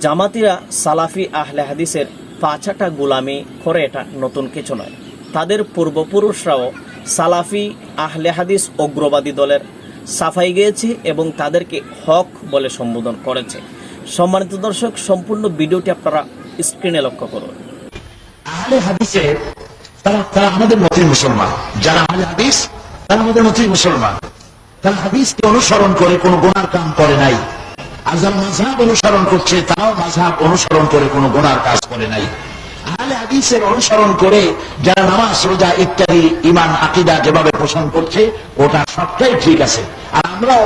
জামাতিরা সালাফি আহলে হাদিসের পাঁচাটা গোলামি করে এটা নতুন কিছু নয়। তাদের পূর্বপুরুষরাও সালাফি আহলে হাদিস অগ্রবাদী দলের সাফাই গিয়েছে এবং তাদেরকে হক বলে সম্বোধন করেছে। সম্মানিত দর্শক, সম্পূর্ণ ভিডিওটি আপনারা স্ক্রিনে লক্ষ্য করুন। আহলে হাদিসের তারা তারা আমাদের মতের মুসলমান। যারা আহলে হাদিস, তারা আমাদের মতের মুসলমান। তারা হাদিসকে অনুসরণ করে কোনো গোনার কাম করে নাই। আর যারা মাঝহাব অনুসরণ করছে, তারাও মাঝহাব অনুসরণ করে, কোনো গোনার কাজ করে নাই। আহলে হাদিসের অনুসরণ করে যারা নামাজ, রোজা ইত্যাদি ইমান আকিদা যেভাবে পোষণ করছে, ওটা সবটাই ঠিক আছে। আর আমরাও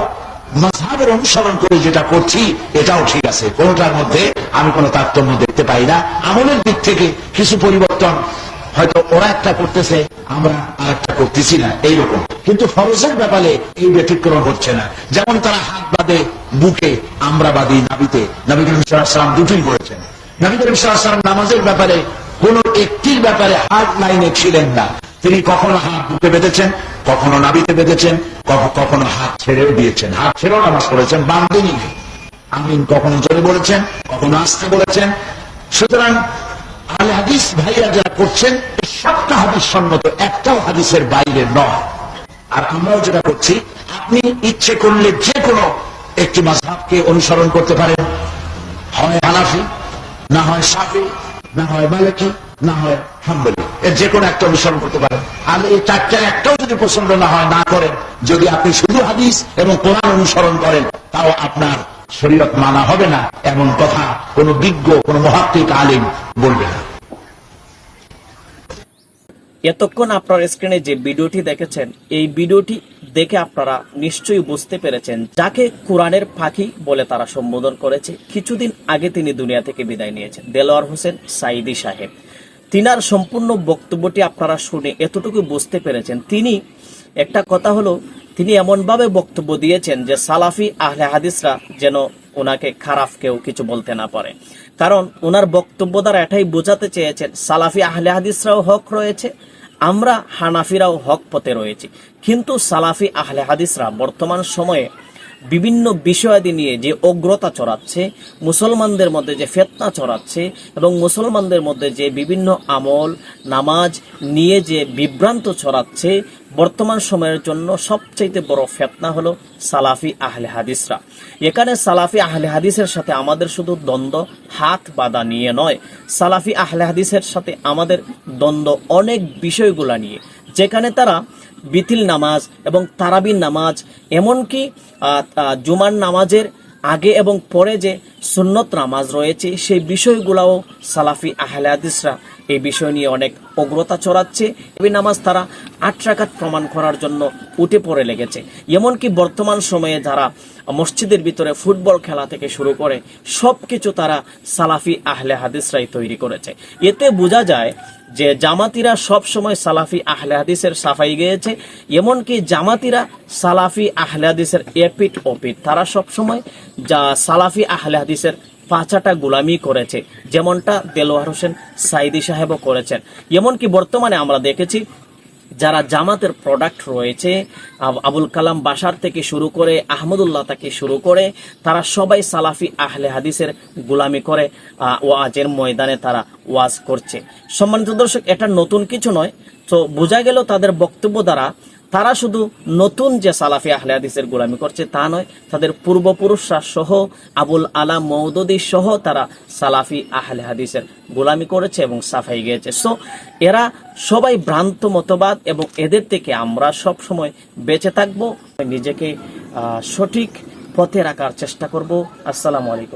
মাঝহাবের অনুসরণ করে যেটা করছি, এটাও ঠিক আছে। কোনোটার মধ্যে আমি কোনো তারতম্য দেখতে পাই না। আমলের দিক থেকে কিছু পরিবর্তন হয়তো ওরা একটা করতেছে, আমরা আর একটা করতেছি না, এইরকম। কিন্তু ফরজের ব্যাপারে এই ব্যতিক্রম হচ্ছে না। যেমন তারা হাত বাঁধে বুকে, আমরা বাদী নাবিতে নবী করিম সাল্লাম দুটোই করেছেন। নবী করিম সাল্লাম নামাজের ব্যাপারে কোন একটির ব্যাপারে হাত লাইনে ছিলেন না। তিনি কখনো হাত বুকে বেঁধেছেন, কখনো নাবিতে বেঁধেছেন কখনো হাত ছেড়েও দিয়েছেন। হাত ছেড়েও নামাজ পড়েছেন বান্দিনী আমিন কখনো জোরে বলেছেন, কখনো আসতে বলেছেন। সুতরাং আলে হাদিস ভাইয়া যা করছেন সবটা হাদিস সম্মত একটাও হাদিসের বাইরে নয়। আর আমরাও যেটা করছি, আপনি ইচ্ছে করলে যে কোনো একটি মাঝহাবকে অনুসরণ করতে পারেন। হয় হানাফি, না হয় সাফি না হয় মালিকি, না হয় হাম্বলি। এর যে কোনো একটা অনুসরণ করতে পারেন। আর এই চারটার একটাও যদি পছন্দ না হয়, না করেন, যদি আপনি শুধু হাদিস এবং কোরআন অনুসরণ করেন, তাও আপনার শরীয়ত মানা হবে না, এমন কথা কোন বিজ্ঞ, কোনো মহাত্মিক আলিম বলবে না। এতক্ষণ আপনার স্ক্রিনে যে ভিডিওটি দেখেছেন, এই ভিডিওটি দেখে আপনারা নিশ্চয়ই বুঝতে পেরেছেন যাকে কোরআনের পাখি বলে তারা সম্বোধন করেছে। কিছুদিন আগে তিনি দুনিয়া থেকে বিদায় নিয়েছেন। দেলোয়ার হোসেন সাইদি সাহেব। তিনার সম্পূর্ণ বক্তব্যটি আপনারা শুনে এতটুকু বুঝতে পেরেছেন। তিনি একটা কথা হলো, তিনি এমনভাবে বক্তব্য দিয়েছেন যে সালাফি আহলে হাদিসরা যেন ওনাকে খারাপ কেউ কিছু বলতে না পারে। কারণ ওনার বক্তব্য দ্বারা এটাই বোঝাতে চেয়েছেন, সালাফি আহলে হাদিসরাও হক রয়েছে আমরা হানাফিরাও হক পথে রয়েছি। কিন্তু সালাফি আহলে হাদিসরা বর্তমান সময়ে বিভিন্ন বিষয়াদি নিয়ে যে অগ্রতা চড়াচ্ছে, মুসলমানদের মধ্যে যে ফেতনা চড়াচ্ছে এবং মুসলমানদের মধ্যে যে বিভিন্ন আমল, নামাজ নিয়ে যে বিভ্রান্ত ছড়াচ্ছে বর্তমান সময়ের জন্য সবচাইতে বড় ফেতনা হলো সালাফি আহলে হাদিসরা। এখানে সালাফি আহলে হাদিসের সাথে আমাদের শুধু দ্বন্দ্ব, হাত বাঁধা নিয়ে নয়। সালাফি আহলে হাদিসের সাথে আমাদের দ্বন্দ্ব অনেক বিষয়গুলা নিয়ে। যেখানে তারা বিথিল নামাজ এবং তারাবির নামাজ, এমনকি জুমার নামাজের আগে এবং পরে যে সুন্নত নামাজ রয়েছে, সেই বিষয়গুলাও সালাফি আহলে হাদিসরা এই বিষয় নিয়ে অনেক অগ্রতা চড়াচ্ছে এই নামাজ তারা আট প্রমাণ করার জন্য উঠে পড়ে লেগেছে। এমনকি বর্তমান সময়ে যারা মসজিদের ভিতরে ফুটবল খেলা থেকে শুরু করে, সবকিছু তারা সালাফি আহলে হাদিসরাই তৈরি করেছে। এতে বোঝা যায় যে জামাতিরা সব সময় সালাফি আহলে হাদিসের সাফাই গিয়েছে, এমনকি জামাতিরা সালাফি আহলে হাদিসের এপিট ওপিট তারা সব সময় যা সালাফি আহলে হাদিসের পাঁচাটা গোলামি করেছে, যেমনটা দেলোয়ার হোসেন সাইদি সাহেবও করেছেন। এমনকি বর্তমানে আমরা দেখেছি যারা জামাতের প্রোডাক্ট রয়েছে আবুল কালাম বাসার থেকে শুরু করে আহমদুল্লাহ তাকে শুরু করে তারা সবাই সালাফি আহলে হাদিসের গুলামি করে ওয়াজের ময়দানে তারা ওয়াজ করছে। সম্মানিত দর্শক, এটা নতুন কিছু নয়। তো বোঝা গেল তাদের বক্তব্য দ্বারা তারা শুধু নতুন যে সালাফি আহলে হাদিসের গোলামি করছে তা নয়, তাদের পূর্বপুরুষরা সহ, আবুল আলা মৌদুদি সহ তারা সালাফি আহলে হাদিসের গোলামি করেছে এবং সাফাই গিয়েছে। সো এরা সবাই ভ্রান্ত মতবাদ এবং এদের থেকে আমরা সব সময় বেঁচে থাকব। নিজেকে সঠিক পথে রাখার চেষ্টা করব। আসসালামু আলাইকুম।